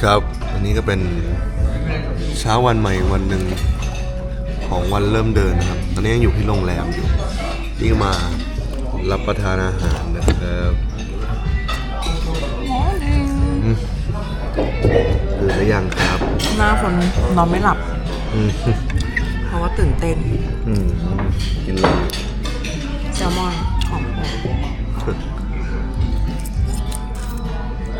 วัสดีครับวันนี้ก็เป็นเช้าวันใหม่วันหนึ่งของวันเริ่มเดินนะครับ ตอนนี้ยังอยู่ที่โรงแรมอยู่นี่ก็มารับประทานอาหารนะครับอืมตื่นหรือยังครับ หน้าคนนอนไม่หลับอืมเพราะว่าตื่นเต้นอืมกินเลยแซลมอนของโปรด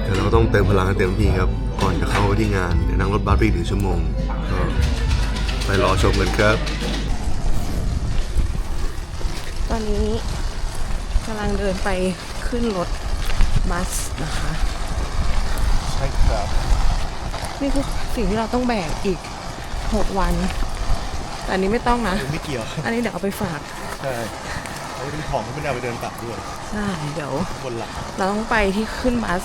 เดี๋ยวเราก็ต้องเติมพลังให้เต็มที่ครับ ก่อนจะเข้าที่งานเดี๋ยวนั่งรถบัสไปอีกหนึ่งชั่วโมงก็ไปรอชมกันครับ ตอนนี้กำลังเดินไปขึ้นรถบัสนะคะ ใช่ครับ นี่คือสิ่งที่เราต้องแบกอีก 6 วัน แต่อันนี้ไม่ต้องนะ ไม่เกี่ยว อันนี้เดี๋ยวเอาไปฝาก ใช่เขาเป็นของที่ไม่ได้เอาไปเดินกลับด้วย ใช่ เดี๋ยวบนหลังเราต้องไปที่ขึ้นบัส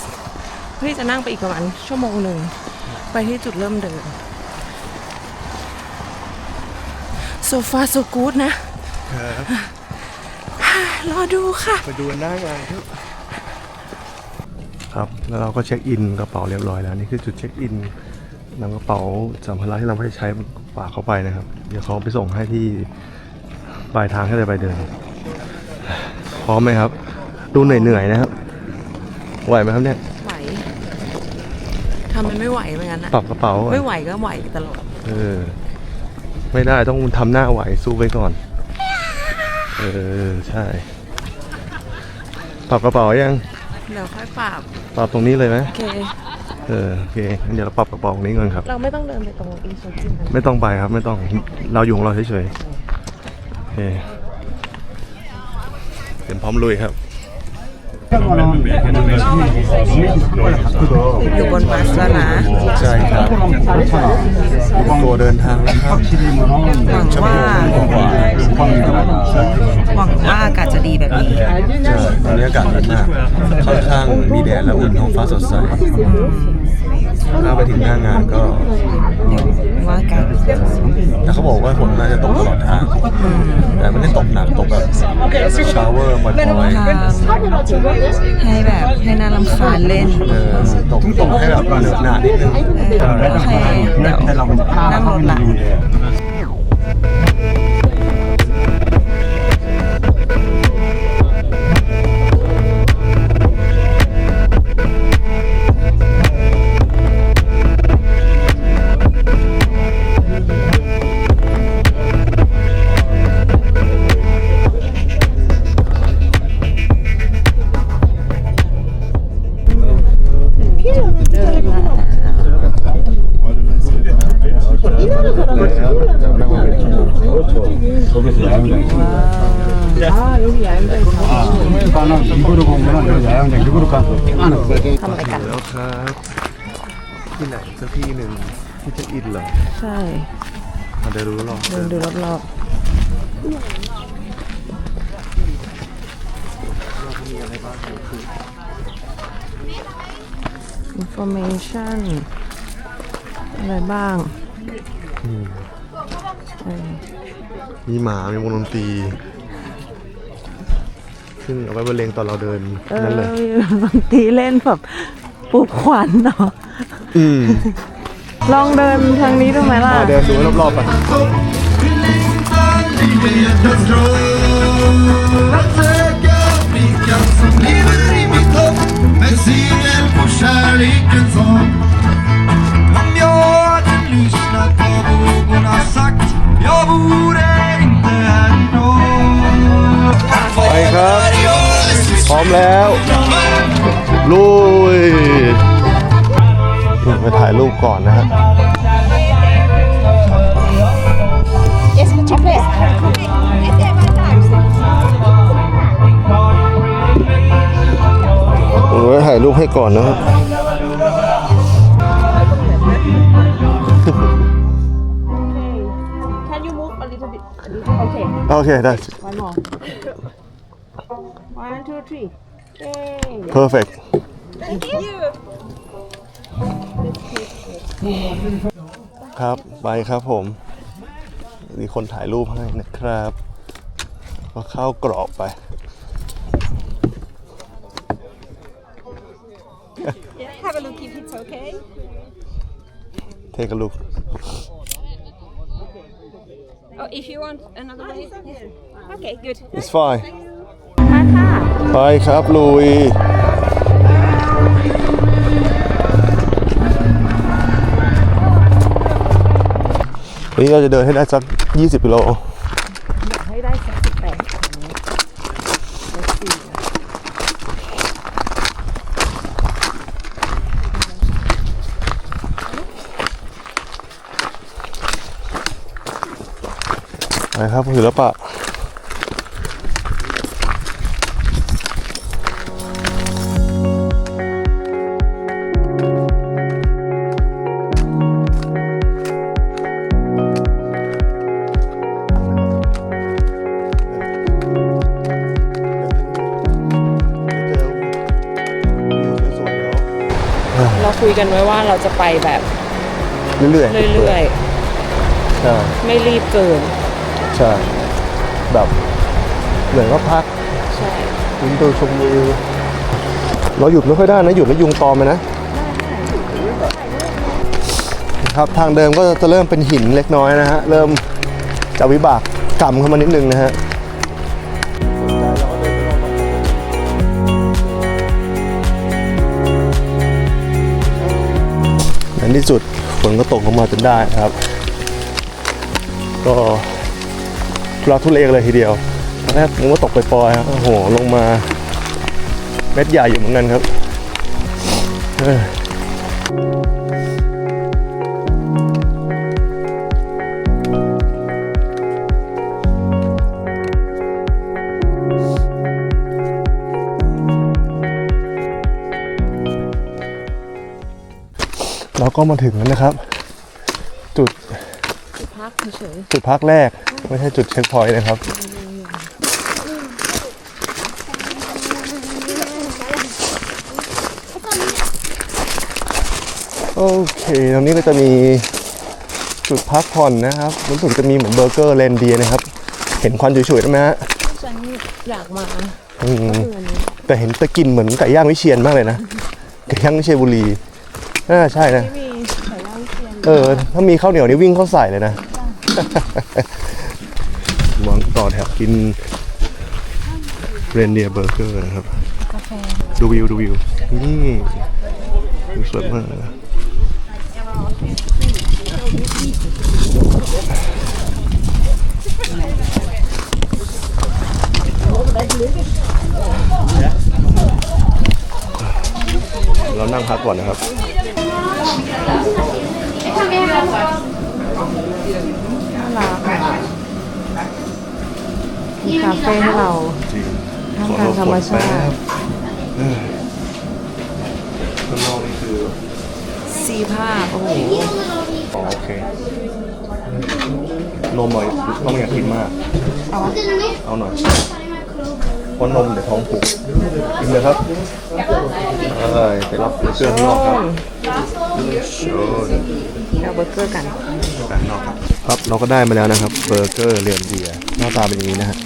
เพื่อที่จะนั่งไปอีกประมาณชั่วโมงหนึ่ง ไปที่จุดเริ่มเดินโซฟาโซกูดนะรอดูค่ะ ไปดูหน้างานครับครับแล้วเราก็เช็คอินกระเป๋าเรียบร้อยแล้วนี่คือจุดเช็คอินนำกระเป๋าสัมภาระที่เราไม่ได้ใช้ฝากเข้าไปนะครับ เดี๋ยวเขาไปส่งให้ที่ปลายทางให้เลยไปเดิน พร้อมไหมครับ ดูเหนื่อยๆนะครับไหวไหมครับเนี่ยไหวทำ มันไม่ไหวเหมือนกันนะปรับกระเป๋าก่อนไม่ไหวก็ไหวตลอด เออ ไม่ได้ต้องทำหน้าไหวสู้ไว้ก่อน เออ ใช่ ปรับกระเป๋ายัง เดี๋ยวค่อยปรับ ปรับตรงนี้เลยไหมโอเค เออ โอเคงั้นเดี๋ยวเราปรับกระเป๋าตรงนี้ก่อนครับ เราไม่ต้องเดินไปตรงอินโซจินนะไม่ต้องไปครับ ไม่ต้อง เราอยู่ของเราเฉยๆ โอเค เตรียมพร้อมลุยครับ อยู่บนบัสแล้วนะใช่ครับตัวเดินทางแล้วครับหวังว่าหวังว่าอากาศจะดีแบบนี้ใช่ตอนนี้อากาศดีมากค่อนข้างมีแดดและอุ่นท้องฟ้าสดใสถ้าไปถึงหน้างานก็ ว่ากันแต่เขาบอกว่าฝนน่าจะตกตลอดทางแต่ไม่ได้ตกหนักตกแบบชาวเวอร์บ่อยให้แบบให้น่ารำคาญเล่นตกตกให้แบบเหนือหนานิดนึงโอเคเดี๋ยวนั่งรถละ ทำอะไรกันแล้วครับที่ไหนสักที่หนึ่งที่จะอินเหรอใช่มาเดี๋ยวรู้หรอกเดินดูรอบๆ information อะไรบ้างเออมีหมา มีวงดนตรี ซึ่งเอาไว้บรรเลงตอนเราเดินเอนั่นเลย อบางทีเล่นแบบปลุกขวัญเนาะอืมลองเดินทางนี้ดูไหมล่ะมาเดินดูรอบๆไป Men sinnen มแล้ว ลุยไปถ่ายรูปก่อนนะฮะ Yes, but you please. ผมไว้ถ่ายรูปให้ก่อนนะครับ Can you move a little bit? Okay, โอเคได้ perfect Thank you. ครับไปครับผมมีคนถ่ายรูปให้นะครับก็เข้ากรอบไป Have a look if it's okay. take a look Oh if you want another way Okay good it's fine ค่ะค่ะ ไปครับลุยนนี้เราจะเดินให้ได้สัก 20กิโลให้ได้สักสิบแปดไปครับศิลปะ คุยกันไว้ว่าเราจะไปแบบรื่อยๆเรื่อยใช่ๆ ไม่รีบเกิน ใช่แบบเหมือนว่าพักใช่วินดูชมวิวเราหยุดไม่ค่อยได้นะหยุดแล้วยุงตอมไปนะครับทางเดิมก็จะเริ่มเป็นหินเล็กน้อยนะฮะเริ่มจะวิบากกรรมเข้ามานิดนึงนะฮะ นที่สุดฝนก็ตกลงมาจนได้นะครับ ก็ทุรักทุเลเลยทีเดียวแรกผมกว่าตกไปปลอยครับโอ้โหลงมาเม็ดใหญ่อยู่เหมือนกันครับ เออเราก็มาถึงแล้วนะครับจุดพักเฉยจุดพักแรกไม่ใช่จุดเช็คพอยต์นะครับ โอเคตรงนี้ก็จะมีจุดพักผ่อนนะครับรู้สึกจะมีเหมือนเบอร์เกอร์เรนเดียร์นะครับ เห็นควันฉุยๆได้ไหมฮะๆฉันอยากมาอืมแต่เห็นตะกลินเหมือนไก่ย่างวิเชียนมากเลยนะไก่ย่างวิเชียรบุรี น่าใช่นะมีไก่ย่างเชียนเออ ถ้ามีข้าวเหนียวนี่วิ่งเข้าใส่เลยนะวางต่อแถวกินเรนเดียเบอร์เกอร์นะครับ กาแฟดูวิวดูวิว นี่วิวสวยมากเลยนะเรานั่งพักก่อนนะครับน่ารักอะมี คาเฟ่ให้เราจริงท่ามกลางธรรมชาติเออข้างนอกนี่คือซีภาพโอ้โหอ๋อโอเคนมหน่อยน้องอยากกินมาก เอาหน่อย เพราะนมเดี๋ยวท้องผูกกินเลยครับเอ้ยไปรับเบอร์เกอร์ข้างนอกครับเชิญเอาเบอร์เกอร์กันด้านนอกครับครับเราก็ได้มาแล้วนะครับเบอร์เกอร์เรียนเดียหน้าตาเป็นอย่างนี้นะฮะ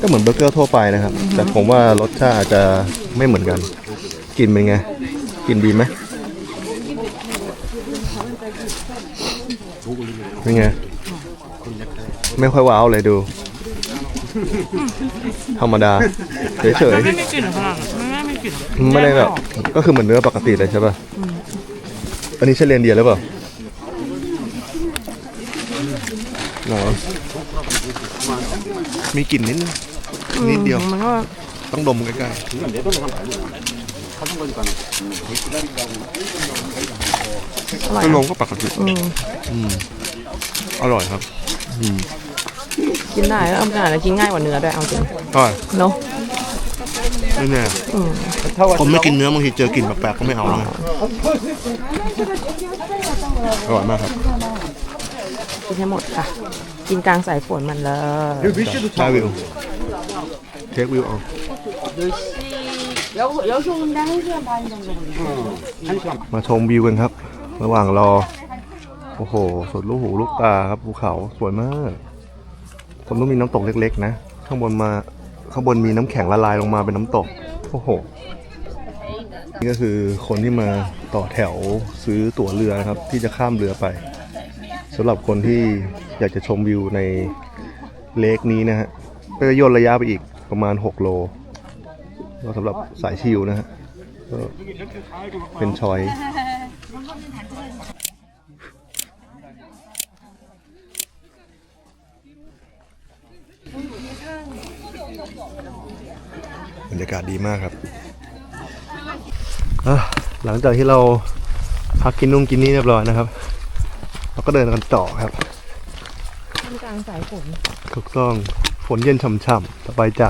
ก็เหมือนเบอร์เกอร์ทั่วไปนะครับ แต่ผมว่ารสชาติอาจจะไม่เหมือนกันกลินเป็นไงกลินดีไหมเป็นไงไม่ค่อยว้าวเลยดู ธรรมดาเฉยไม่มีกลิ่นขนาดนั้นไม่มีกลิ่นๆไม่ได้แบบก็คือเหมือนเนื้อปกติเลยใช่ป่ะอันนี้ใช่เรียนเดียหรือเปล่าหรอมีกลิ่นนิดนึงนิดเดียว มันก็ต้องดมใกล้ๆอร่อยไม่ลอะงก็ปกติอืมอร่อยครับ กินได้แล้วเอาขนาดนั้นกินง่ายกว่าเนื้อด้วยเอาจริงอร่อยเนาะไม่แน่ผมไม่กินเนื้อบางทีเจอกลิ่นแปลกๆก็ไม่เอาแล้วไงอร่อยมากครับกินให้หมดค่ะ กินกลางสายฝนมันเลยใช่วิวเทควิวเอา มาชมวิวกันครับ ระหว่างรอ โอ้โหสุดลูกหูลูกตาครับภูเขาสวยมาก ผมต้องมีน้ำตกเล็กๆนะ ข้างบนมาข้างบนมีน้ำแข็งละลายลงมาเป็นน้ำตก โอ้โห นี่ก็คือคนที่มาต่อแถวซื้อตั๋วเรือนะครับ ที่จะข้ามเรือไปสำหรับคนที่อยากจะชมวิวในเลคนี้นะฮะก็จะย่นระยะไปอีกประมาณ 6 โลก็สำหรับสายชิลนะฮะก็เป็นชอย รรยากาศดีมากครับอะหลังจากที่เราพักกินนุ่งกินนี่เรียบร้อยนะครับ เราก็เดินกันต่อครับท่ามกลางสายฝนถูกต้องฝนเย็นช่ำๆสบายใจ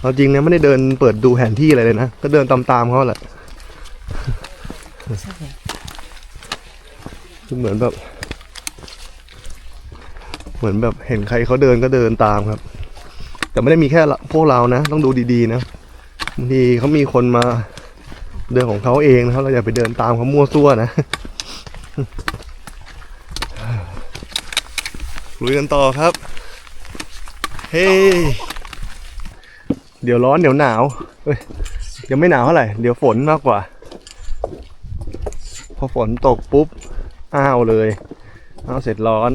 เอาจริงนะไม่ได้เดินเปิดดูแผนที่อะไรเลยนะ ก็เดินตามๆเขาแหละใช่คือเหมือนแบบ เหมือนแบบเห็นใครเขาเดินก็เดินตามครับ แต่ไม่ได้มีแค่พวกเรานะ ต้องดูดีๆนะบางทีเขามีคนมาเดินของเขาเองนะครับ เราอย่าไปเดินตามเขามั่วซั่วนะลุยกันต่อครับ เฮ้เดี๋ยวร้อนเดี๋ยวหนาวเอ้ยเดี๋ยวไม่หนาวเท่าไหร่ เดี๋ยวฝนมากกว่า พอฝนตกปุ๊บ อ้าวเลยอ้าวเสร็จร้อน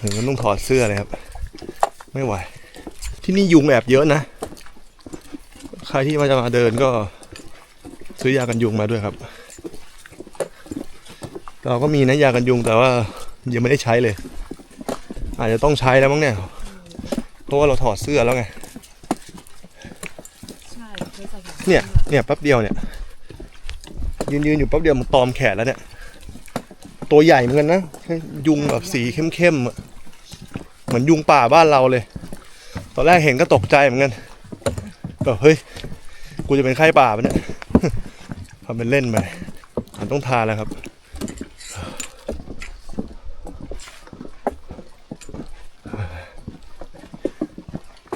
ถึงก็ต้องถอดเสื้อเลยครับ ไม่ไหว ที่นี่ยุงแอบเยอะนะ ใครที่มาจะมาเดินก็ซื้อยากันยุงมาด้วยครับ เราก็มีนะยากันยุงแต่ว่ายังไม่ได้ใช้เลย อาจจะต้องใช้แล้วมั้งเนี่ย เพราะว่าเราถอดเสื้อแล้วไงเนี่ยเนี่ยแป๊บเดียวเนี่ย ยืนยืนอยู่แป๊บเดียวมันตอมแขนแล้วเนี่ย ตัวใหญ่เหมือนกันนะ ยุงแบบสีเข้มๆเหมือนยุงป่าบ้านเราเลย ตอนแรกเห็นก็ตกใจเหมือนกันแบบเฮ้ย กูจะเป็นไข้ป่าปะเนี่ยทำเป็นเล่นไปมันต้องทานแล้วครับ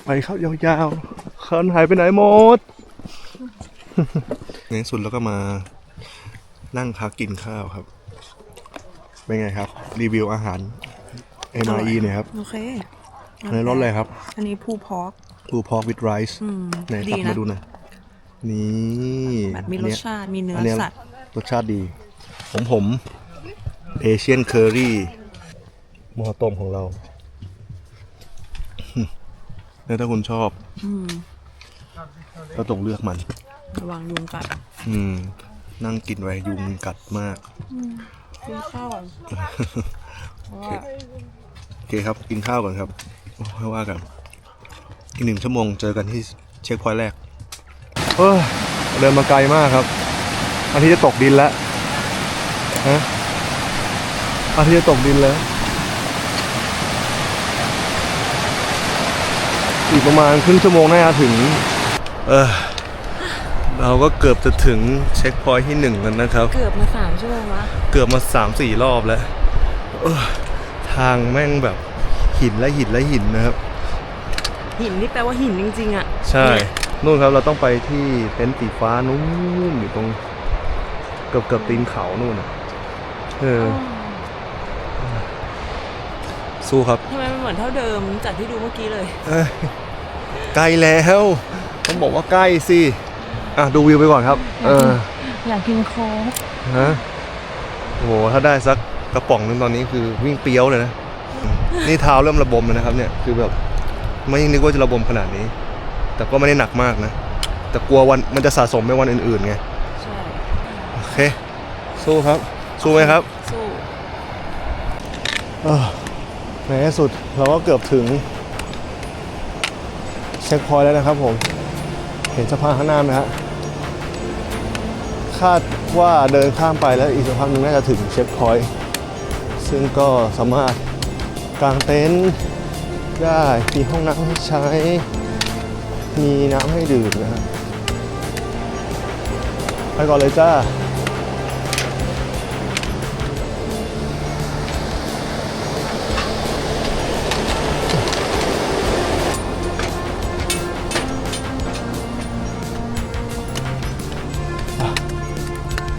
ไปเข้ายาวๆเคินหายไปไหนหมดในสุดแล้วก็มานั่งพักกินข้าวครับ เป็นไงครับ รีวิวอาหาร MRE เนี่ยครับ โอเค อันนี้รสอะไรครับ อันนี้ผู้พอกปูพอกวิดไรซ์อืมไหนดีตักนะมาดูหน่อยนี่แบบมีรสชาติ มีเนื้ออันเนี้ยสัตว์รสชาติดี ผมผมเอเชียนเคอรี่หม้อต้มของเราแล้วถ้าคุณชอบอืมก็ต้องเลือกมัน ระวังยุงกัด อืม นั่งกินไว้ยุงกัดมากกินข้าวก่อนเพราะว่าโอเคครับ กินข้าวก่อนครับ โอ้ไม่ว่ากัน อีกหนึ่งชั่วโมงเจอกันที่เช็คพอยต์แรก เออเดินมาไกลมากครับอาทิตย์จะตกดินแล้วฮะอาทิตย์จะตกดินแล้ว อีกประมาณครึ่งชั่วโมงน่าจะถึง เออเราก็เกือบจะถึงเช็คพอยต์ที่หนึ่งกันนะครับ เกือบมาสามชั่วโมงละเกือบมาสามสี่รอบแล้ว เออทางแม่งแบบ หินและหินและหินนะครับ หินที่แปลว่าหินจริงๆอะใช่เนี่ยนู่นครับเราต้องไปที่เต็นท์สีฟ้านู้นอยู่ตรงเกือบเกือบตีนเขานู่นน่ะเออสู้ครับทำไมมันเหมือนเท่าเดิมจากที่ดูเมื่อกี้เลยเอ้ยใกล้แล้วต้องบอกว่าใกล้สิอะดูวิวไปก่อนครับ เออ อยากกินโค้กฮะโอ้โหถ้าได้สักกระป๋องนึงตอนนี้คือวิ่งเปรี้ยวเลยนะ นี่เท้าเริ่มระบมแล้วนะครับเนี่ยคือแบบไม่นึกว่าจะระบมขนาดนี้ แต่ก็ไม่ได้หนักมากนะ แต่กลัววันมันจะสะสมในวันอื่นๆไงใช่โอเค สู้ครับ สู้ไหมครับสู้เออในที่สุดเราก็เกือบถึง เช็คพอยต์แล้วนะครับผม เห็นสะพานข้างหน้าไหมฮะคาดว่าเดินข้ามไปแล้วอีกสักพักหนึงน่าจะถึงเช็คพอยต์ซึ่งก็สามารถ กางเต็นท์ได้มีห้องน้ำให้ใช้ มีน้ำให้ดื่มนะฮะไปก่อนเลยจ้า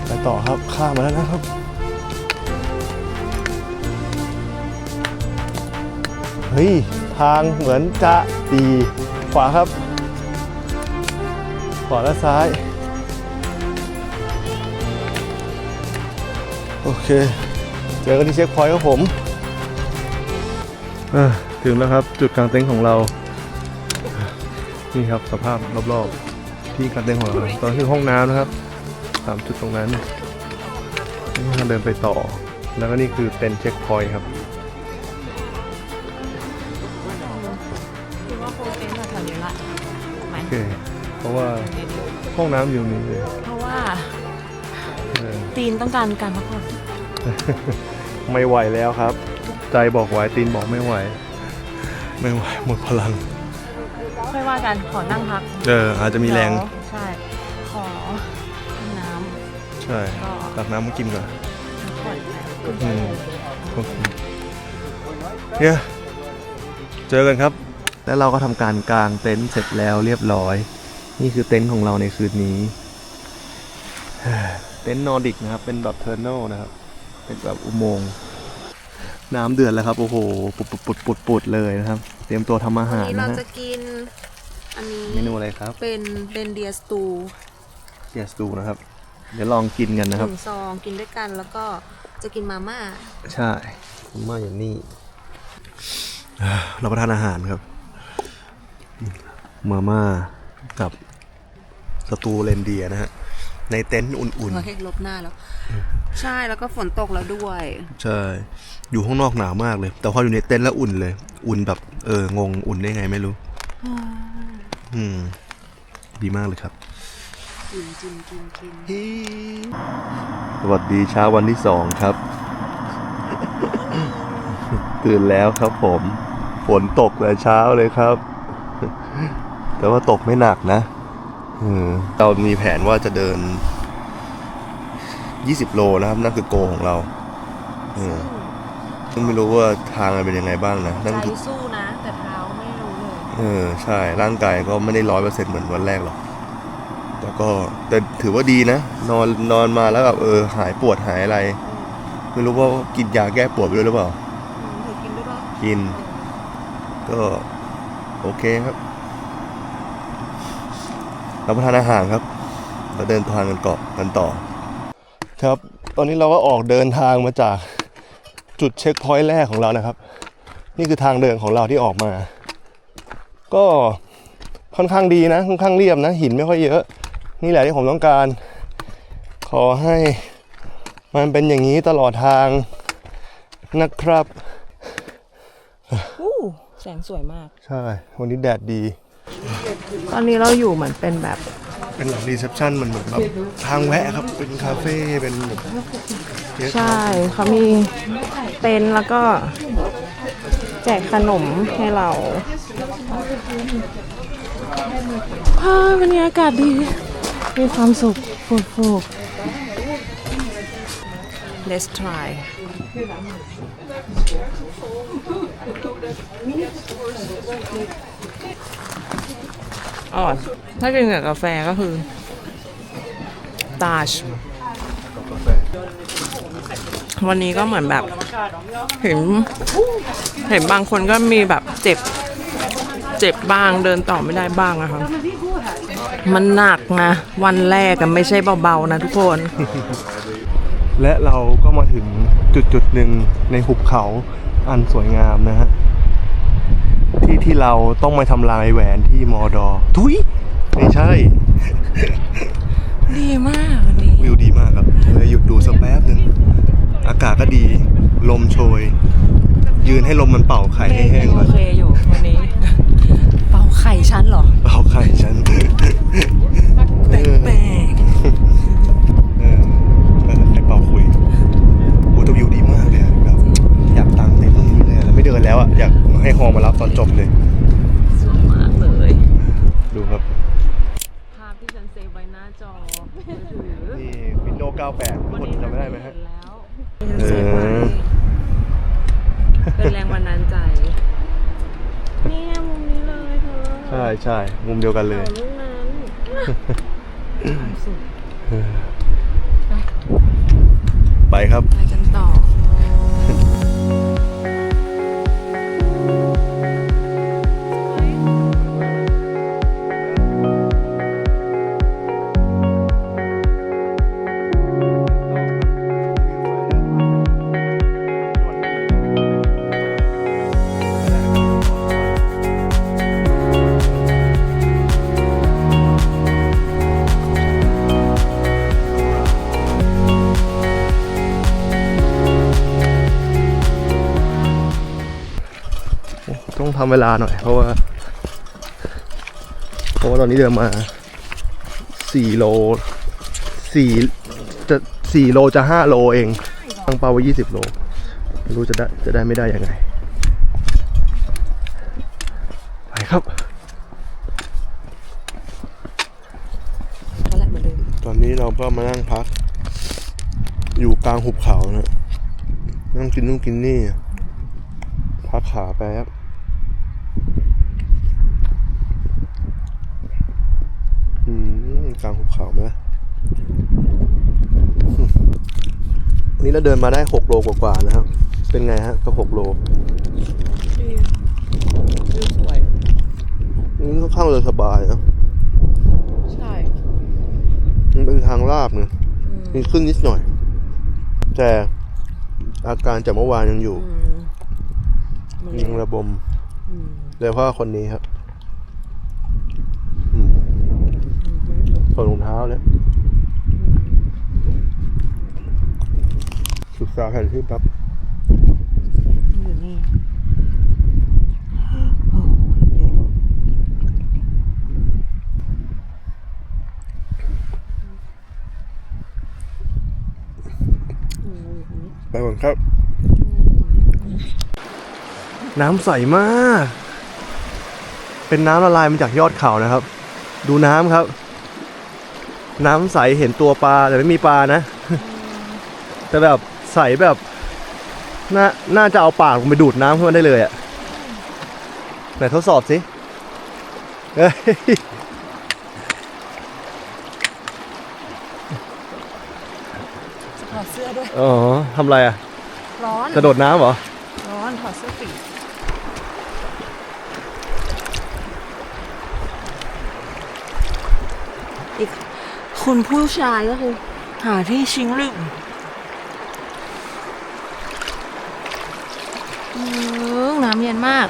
ไปต่อครับ ข้ามมาแล้วนะครับ ฮ้ย ทางเหมือนจะดีขวาครับ ขวาและซ้าย โอเค เจอกันที่เช็คพอยต์ครับผมถึงแล้วครับจุดกลางเต็นท์ของเรา นี่ครับสภาพรอบๆ ที่กลางเต็นท์ของเราตอนที่ห้องน้ำนะครับสามจุดตรงนั้นเราเดินไปต่อ แล้วก็นี่คือเต็นท์เช็คพอยต์ครับ เค เพราะว่าห้องน้ำอยู่นี่เลยเพราะว่าเออตีนต้องการการพักผ่อนไม่ไหวแล้วครับ ใจบอกไหวตีนบอกไม่ไหว ไม่ไหวหมดพลัง ค่อยว่ากันขอนั่งพักเอออาจจะมีแรง เดี๋ยวใช่ขอน้ใช่ตักน้ำมากินก่อนำพักผ่อนแป๊บอืมโอเคเนี่ยเจอกันครับ แล้วเราก็ทำการกางเต็นท์เสร็จแล้วเรียบร้อย นี่คือเต็นท์ของเราในคืนนี้ เต็นท์นอร์ดิกนะครับ เป็นแบบเทอร์เนลนะครับ เป็นแบบอุโมงค์น้ำเดือดแล้วครับ โอ้โห ปุดปุดปุดปุดปุดเลยนะครับ เตรียมตัวทำอาหารวันนี้นะเราฮะจะกิน อันนี้เมนูอะไรครับเป็นเรนเดียสตูเกียสตูนะครับ เดี๋ยวลองกินกันนะหครับ นึ่งซองกินด้วยกันแล้วก็จะกินมาม่า ใช่ผมมาอย่างนี้อ่าเราประทานอาหารครับ มาม่ากับสตูเรนเดียร์นะฮะ ในเต็นท์อุ่นเฮ้ยลบหน้าแล้ว ใช่แล้วก็ฝนตกแล้วด้วย ๆ ใช่ อยู่ข้างนอกหนาวมากเลย แต่พออยู่ในเต็นท์แล้วอุ่นเลย อุ่นแบบเอองงอุ่นได้ไงไม่รู้ อืม ดีมากเลยครับ กินกินกินกินสวัสดีเช้าวันที่สองครับ ตื่นแล้วครับผม ฝนตกแต่เช้าเลยครับ แต่ว่าตกไม่หนักนะเออเรามีแผนว่าจะเดิน 20 โลนะครับ นั่นคือโกของเราเออซึ่งไม่รู้ว่าทางมันเป็นยังไงบ้างนะนั่นใจคือสู้นะ แต่เท้าไม่รู้เลยเออใช่ ร่างกายก็ไม่ได้ร้อยเปอร์เซ็นต์เหมือนวันแรกหรอกแต่ก็แต่ถือว่าดีนะ นอนนอนมาแล้วแบบเออ หายปวดหายอะไร ไม่รู้ว่ากินยาแก้ปวดไปด้วยหรือเปล่าเธอกินด้วยปะกิน ก็ โอเคครับรับประทานอาหารครับแล้วเดินทางกันเกาะกันต่อ ครับ ตอนนี้เราก็ออกเดินทางมาจากจุดเช็คพอยต์แรกของเรานะครับ นี่คือทางเดินของเราที่ออกมา ก็ค่อนข้างดีนะค่อนข้างเรียบนะ หินไม่ค่อยเยอะ นี่แหละที่ผมต้องการ ขอให้มันเป็นอย่างนี้ตลอดทางนะครับ แสงสวยมาก ใช่ วันนี้แดดดี ตอนนี้เราอยู่เหมือนเป็นแบบเป็นหลังรีเซพชันมันเหมือนแบบทางแวะครับ เป็นคาเฟ่ เป็นแบบเยอะใช่เขามีเต็นท์แล้วก็แจกขนมให้เราฮ่าวันนี้อากาศดี มีความสุขฟูฟู Let's try อ๋อถ้ากินกับกาแฟก็คือ ตาช วันนี้ก็เหมือนแบบ เห็น เห็นบางคนก็มีแบบเจ็บ เจ็บบ้างเดินต่อไม่ได้บ้างอะค่ะมันหนักนะ วันแรกกันไม่ใช่เบาๆนะทุกคน และเราก็มาถึงจุดจุดหนึ่งในหุบเขาอันสวยงามนะฮะ ที่ที่เราต้องมาทำลายแหวนที่มอดอทุยไม่ใช่ ดีมากวันนี้วิวดีมากครับเลยหยุดดูสักแป๊บหนึ่งอากาศก็ดี ลมโชย ยืนให้ลมมันเป่าไข่ให้แห้งโอก่อนเคอยู่วันนี้ เป่าไข่ชั้นเหรอ เป่าไข่ฉันแปลก เลยอะแล้วไม่เดินแล้วอะอยากให้ฮอมารับตอนจบเลยๆสวยมากเลย ดูครับ ภาพที่ฉันเซฟไว้หน้าจอมือถือนี่วินโดว์98ทุกคนจำไม่ได้ไหมฮะเห็นแล้วเออ เป็นแรงบันดาลใจเนี่ยมุมนี้เลยเธอใช่ใช่มุมเดียวกันเลยลูกนั้นความสุขไปครับ ไปกันต่อ ทำเวลาหน่อย เพราะว่า เพราะว่าตอนนี้เดินมาสี่โลสี่จะสี่โลจะห้าโลเองตั้งเป้าไว้ยี่สิบโลไม่รู้จะได้จะได้ไม่ได้ยังไง ไปครับ ตอนนี้เราก็มานั่งพัก อยู่กลางหุบเขานะนั่งกินนู่นกินนี่ พักขาแป๊บอืมกลางหุบเขาไหมวันนี้เราเดินมาได้หกโลกว่าๆนะครับ เป็นไงฮะก็หกโลวิวสวยนี่ค่อนข้างเลยสบายนะใช่มันเป็นทางลาบเนอะอืมมีขึ้นนิดหน่อย แต่อาการจากเมื่อวานยังอยู่อืมมันยังระบมอืมโดยเฉพาะคนนี้ครับอืม ถอดรองเท้าเนี่ยศึกษาแผนที่แป๊บอยู่นี่โอ้เยอะไปก่อนครับ น้ำใสมาก เป็นน้ำละลายมาจากยอดเขานะครับ ดูน้ำครับ น้ำใสเห็นตัวปลาแต่ไม่มีปลานะ แต่แบบใสแบบน่าน่าจะเอาปากลงไปดูดน้ำขึ้นมาได้เลยอะไหนทดสอบสิเฮ้ยถอดเสื้อด้วย อ๋อทำอะไรอะร้อน กระโดดน้ำเหรอ ร้อนถอดเสื้อปีกอีก คุณผู้ชายก็คือ หาที่ชิงลึกน้ำเย็นมาก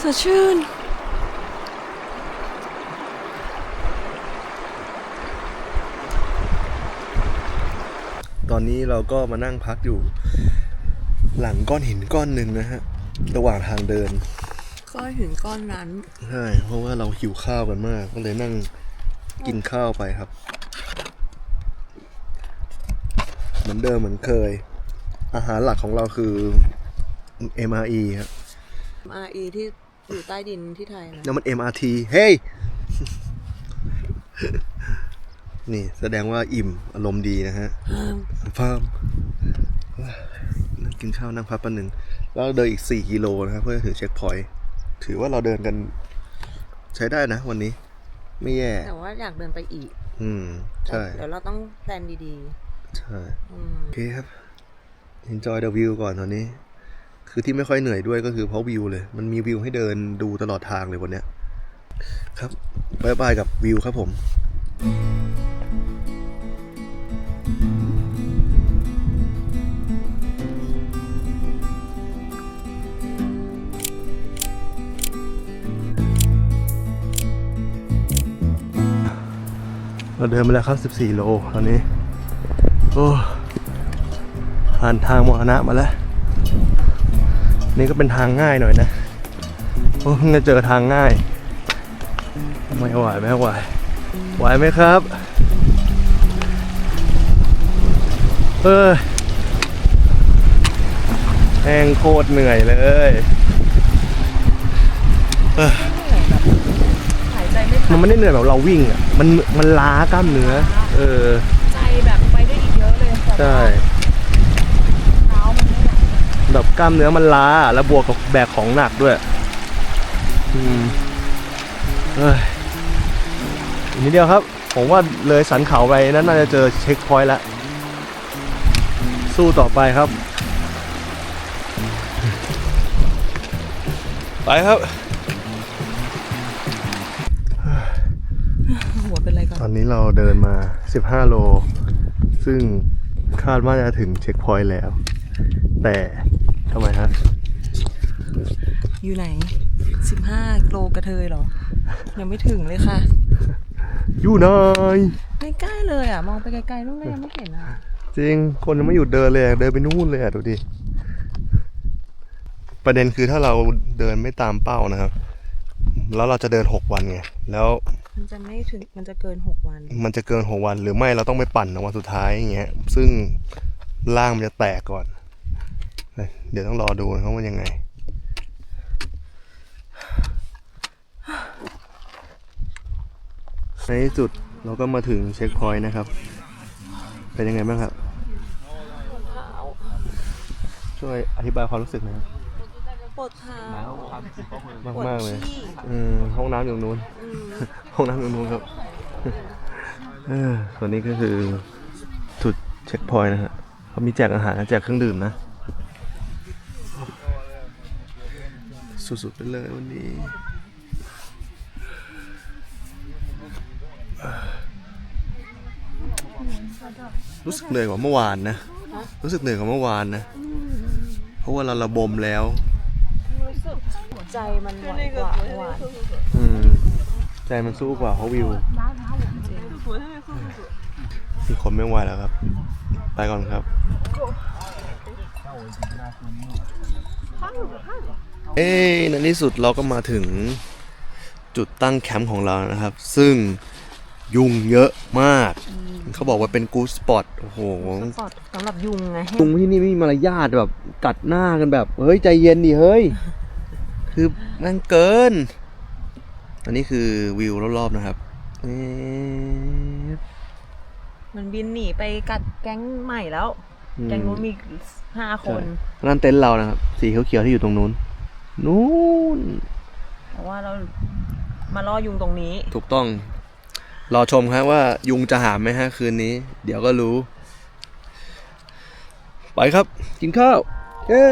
สดชื่นตอนนี้เราก็มานั่งพักอยู่ หลังก้อนหินก้อนหนึ่งนะฮะ ระหว่างทางเดิน ก้อนหินก้อนนั้น ใช่เพราะว่าเราหิวข้าวกันมาก ก็เลยนั่งกินข้าวไปครับ เหมือนเดิมเหมือนเคย อาหารหลักของเราคือ MRE ครับ RE ที่อยู่ใต้ดินที่ไทยนะนั่นมัน MRT เฮ้ย นี่แสดงว่าอิ่มอารมณ์ดีนะฮะฟาร์มนั่งกินข้าวนั่งพักปันหนึ่งแล้วเดินอีก 4 กิโลนะครับ เพื่อถึงเช็คพอยต์ ถือว่าเราเดินกัน ใช้ได้นะวันนี้ ไม่แย่ แต่ว่าอยากเดินไปอีก อืม ใช่ เดี๋ยวเราต้องแพลนดีใช่ๆอืมโอเคครับ enjoy the view ก่อนตอนนี้ คือที่ไม่ค่อยเหนื่อยด้วยก็คือเพราะวิวเลย มันมีวิวให้เดินดูตลอดทางเลยวันเนี้ย ครับบายบายกับวิวครับผม เราเดินมาแล้วครับ 14 โลตอนนี้ โอ้ผ่านทางมรณะมาแล้ว นี่ก็เป็นทางง่ายหน่อยนะ โอ้เพิ่งจะเจอทางง่าย ไม่ไหวไม่ไหว ไหวไหมครับเออแห้งโคตรเหนื่อยเลยหายใจไม่มันไม่ได้เหนื่อยแบบเราวิ่งอะ มันมันล้ากล้ามเนื้อ เออ ใจแบบไปได้อีกเยอะเลยใช่ เท้ามันไม่ไหวแบบกล้ามเนื้อมันล้า แล้วบวกกับแบกของหนักด้วย อืมเอ้ยอีกนิดเดียวครับ ผมว่าเลยสันเขาไปนั้นน่าจะเจอเช็คพอยต์แล้ว สู้ต่อไปครับ ไปครับ ตอนนี้เราเดินมา 15 โล ซึ่งคาดว่าจะถึงเช็คพอยต์แล้ว แต่ทำไมฮะ อยู่ไหน 15 โลกระเทยเหรอ ยังไม่ถึงเลยค่ะ อยู่ไหนไม่ใกล้เลยอะ มองไปไกลๆนู่นก็ยังไม่เห็นอะ จริง คนยังไม่หยุดเดินเลยอะเดินไปนู่นเลยอะ ดูดิ ประเด็นคือถ้าเราเดินไม่ตามเป้านะครับ แล้วเราจะเดินหกวันไง แล้ว มันจะไม่ถึงมันจะเกินหกวัน มันจะเกินหกวันหรือไม่เราต้องไปปั่นในวันสุดท้ายอย่างเงี้ย ซึ่งร่างมันจะแตกก่อน เดี๋ยวต้องรอดูนะครับว่ายังไง ในที่สุดเราก็มาถึงเช็คพอยต์นะครับ เป็นยังไงบ้างครับ ช่วยอธิบายความรู้สึกหนะครับปวดเท้ามากมากๆเลย อืมห้องน้ำอยู่ตรงนู้น ห้องน้ำอยู่ตรงนู้นครับเออส่วนนี้ก็คือจุดเช็คพอยต์นะฮะเขามีแจกอาหารแจกเครื่องดื่มนะ สุดๆไปเลยวันนี้รู้สึกเหนื่อยกว่าเมื่อวานนะ รู้สึกเหนื่อยกว่าเมื่อวานนะ เพราะว่าเราระบมแล้วใจมันไหวกว่าหวานอืม ใจมันสู้กว่าเพราะวิวมีคนไม่ไหวแล้วครับ ไปก่อนครับ เอ้ยในที่สุดเราก็มาถึงจุดตั้งแคมป์ของเรานะครับ ซึ่งยุงเยอะมาก เขาบอกว่าเป็นกูสปอตโอ้โหปอดสำหรับยุงไงยุงที่นี่ไม่มีมารยาทแบบกัดหน้ากันแบบ เฮ้ย ใจเย็นดิเฮ้ย คือแมันเกิน อันนี้คือวิวรอบๆนะครับนี่มันบินหนีไปกัดแก๊งใหม่แล้วแก๊งนู้นมีห้าคนนั่นเต็นท์เรานะครับ สีเขียวๆที่อยู่ตรงนู้น นู้นเพราะว่าเรามาล่อยุงตรงนี้ ถูกต้อง รอชมครับว่ายุงจะหามไหมฮะคืนนี้ เดี๋ยวก็รู้ ไปครับ กินข้าว เย้